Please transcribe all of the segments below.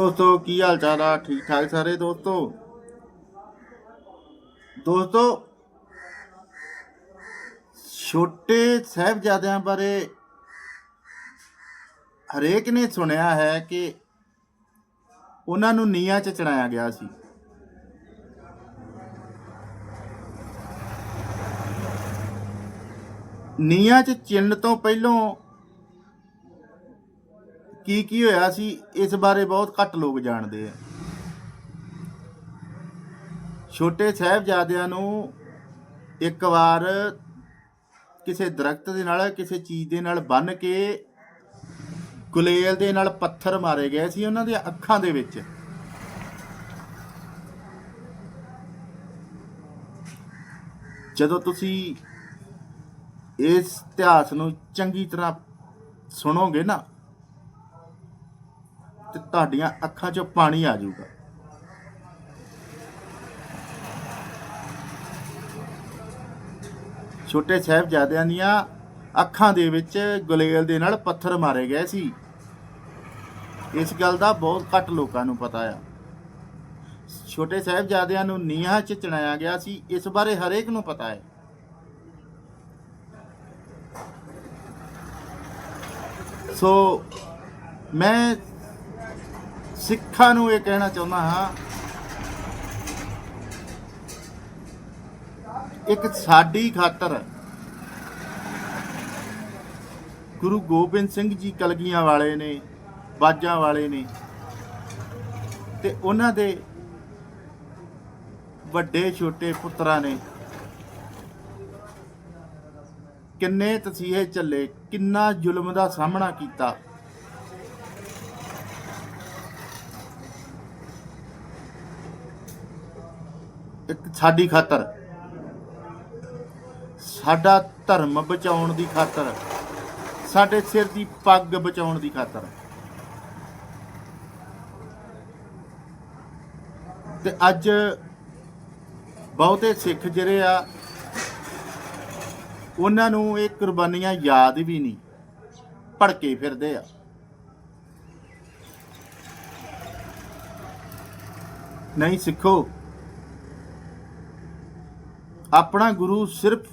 ਦੋਸਤੋ, ਕੀ ਹਾਲ ਚਾਲ ਆ? ਠੀਕ ਠਾਕ ਸਾਰੇ ਦੋਸਤੋ? ਦੋਸਤੋ, ਛੋਟੇ ਸਾਹਿਬਜ਼ਾਦਿਆਂ ਬਾਰੇ ਹਰੇਕ ਨੇ ਸੁਣਿਆ ਹੈ ਕਿ ਉਹਨਾਂ ਨੂੰ ਨੀਹਾਂ 'ਚ ਚੜਾਇਆ ਗਿਆ ਸੀ। ਨੀਹਾਂ 'ਚ ਚਿੰਨ ਤੋਂ ਪਹਿਲਾਂ ਕੀ ਕੀ ਹੋਇਆ ਸੀ, ਇਸ ਬਾਰੇ ਬਹੁਤ ਘੱਟ ਲੋਕ ਜਾਣਦੇ ਆ। ਛੋਟੇ ਸਾਹਿਬਜ਼ਾਦਿਆਂ ਨੂੰ ਇੱਕ ਵਾਰ ਕਿਸੇ ਦਰਖਤ ਦੇ ਨਾਲ, ਕਿਸੇ ਚੀਜ਼ ਦੇ ਨਾਲ ਬੰਨ ਕੇ ਗੁਲੇਲ ਦੇ ਨਾਲ ਪੱਥਰ ਮਾਰੇ ਗਏ ਸੀ ਉਹਨਾਂ ਦੀਆਂ ਅੱਖਾਂ ਦੇ ਵਿੱਚ। ਜਦੋਂ ਤੁਸੀਂ ਇਸ ਇਤਿਹਾਸ ਨੂੰ ਚੰਗੀ ਤਰ੍ਹਾਂ ਸੁਣੋਗੇ ਨਾ ਤੇ ਤੁਹਾਡੀਆਂ ਅੱਖਾਂ 'ਚੋਂ ਪਾਣੀ ਆ ਜਾਊਗਾ। ਛੋਟੇ ਸਾਹਿਬਜ਼ਾਦਿਆਂ ਦੀਆਂ ਅੱਖਾਂ ਦੇ ਵਿੱਚ ਗੁਲੇਲ ਦੇ ਨਾਲ ਪੱਥਰ ਮਾਰੇ ਗਏ ਸੀ। ਇਸ ਗੱਲ ਦਾ ਬਹੁਤ ਘੱਟ ਲੋਕਾਂ ਨੂੰ ਪਤਾ ਆ। ਛੋਟੇ ਸਾਹਿਬਜ਼ਾਦਿਆਂ ਨੂੰ ਨੀਹਾਂ 'ਚ ਚਣਾਇਆ ਗਿਆ ਸੀ, ਇਸ ਬਾਰੇ ਹਰੇਕ ਨੂੰ ਪਤਾ ਹੈ। ਸੋ ਮੈਂ ਸਿੱਖਾਂ ਨੂੰ ਇਹ ਕਹਿਣਾ ਚਾਹੁੰਦਾ ਹਾਂ। ਇੱਕ ਸਾਡੀ ਖਾਤਰ ਗੁਰੂ ਗੋਬਿੰਦ ਸਿੰਘ ਜੀ ਕਲਗੀਆਂ ਵਾਲੇ ਨੇ, ਬਾਜਾਂ ਵਾਲੇ ਨੇ ਤੇ ਉਹਨਾਂ ਦੇ ਵੱਡੇ ਛੋਟੇ ਪੁੱਤਰਾਂ ਨੇ ਕਿੰਨੇ ਤਸੀਹੇ ਚੱਲੇ ਕਿੰਨਾ ਜ਼ੁਲਮ ਦਾ ਸਾਹਮਣਾ ਕੀਤਾ। ਇੱਕ ਸਾਡੀ ਖਾਤਰ। ਸਾਡਾ ਧਰਮ ਬਚਾਉਣ ਦੀ ਖਾਤਰ। ਸਾਡੇ ਸਿਰ ਦੀ ਪੱਗ ਬਚਾਉਣ ਦੀ ਖਾਤਰ। ਤੇ ਅੱਜ ਬਹੁਤੇ ਸਿੱਖ ਜਿਹੜੇ ਆ, ਉਹਨਾਂ ਨੂੰ ਇਹ ਕੁਰਬਾਨੀਆਂ ਯਾਦ ਵੀ ਨਹੀਂ, ਭੜਕੇ ਫਿਰਦੇ ਆ। ਨਹੀਂ ਸਿੱਖੋ ਆਪਣਾ ਗੁਰੂ ਸਿਰਫ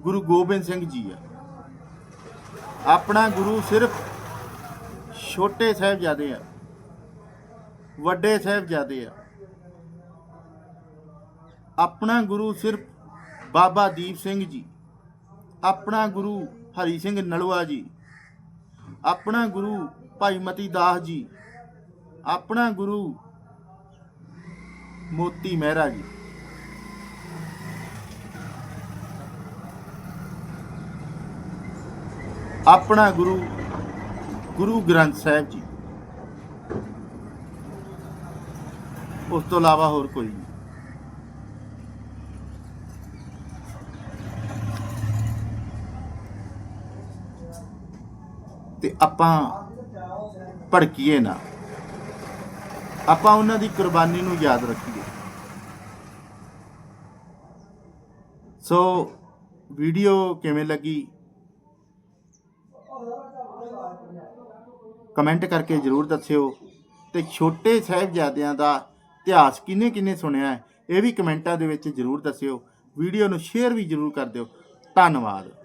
ਗੁਰੂ ਗੋਬਿੰਦ ਸਿੰਘ ਜੀ ਆ। ਆਪਣਾ ਗੁਰੂ ਸਿਰਫ ਛੋਟੇ ਸਾਹਿਬਜ਼ਾਦੇ ਆ, ਵੱਡੇ ਸਾਹਿਬਜ਼ਾਦੇ ਆ। ਆਪਣਾ ਗੁਰੂ ਸਿਰਫ ਬਾਬਾ ਦੀਪ ਸਿੰਘ ਜੀ, ਆਪਣਾ ਗੁਰੂ ਹਰੀ ਸਿੰਘ ਨਲਵਾ ਜੀ, ਆਪਣਾ ਗੁਰੂ ਭਾਈ ਮਤੀ ਦਾਸ ਜੀ, ਆਪਣਾ ਗੁਰੂ ਮੋਤੀ ਮਹਿਰਾ ਜੀ। ਆਪਣਾ ਗੁਰੂ ਗੁਰੂ ਗ੍ਰੰਥ ਸਾਹਿਬ ਜੀ। ਉਸ ਤੋਂ ਇਲਾਵਾ ਹੋਰ ਕੋਈ ਨਹੀਂ। ਤੇ ਆਪਾਂ ਭੜਕੀਏ ਨਾ। ਆਪਾਂ ਉਹਨਾਂ ਦੀ ਕੁਰਬਾਨੀ ਨੂੰ ਯਾਦ ਰੱਖੀਏ। ਸੋ ਵੀਡੀਓ ਕਿਵੇਂ ਲੱਗੀ? ਕਮੈਂਟ ਕਰਕੇ ਜਰੂਰ ਦੱਸਿਓ। ਤੇ ਛੋਟੇ ਸਾਹਿਬਜ਼ਾਦਿਆਂ ਦਾ ਇਤਿਹਾਸ ਕਿੰਨੇ ਕਿੰਨੇ ਸੁਣਿਆ ਹੈ, ਇਹ ਵੀ ਕਮੈਂਟਾਂ ਦੇ ਵਿੱਚ ਜਰੂਰ ਦੱਸਿਓ। ਵੀਡੀਓ ਨੂੰ ਸ਼ੇਅਰ ਵੀ ਜਰੂਰ ਕਰ ਦਿਓ। ਧੰਨਵਾਦ।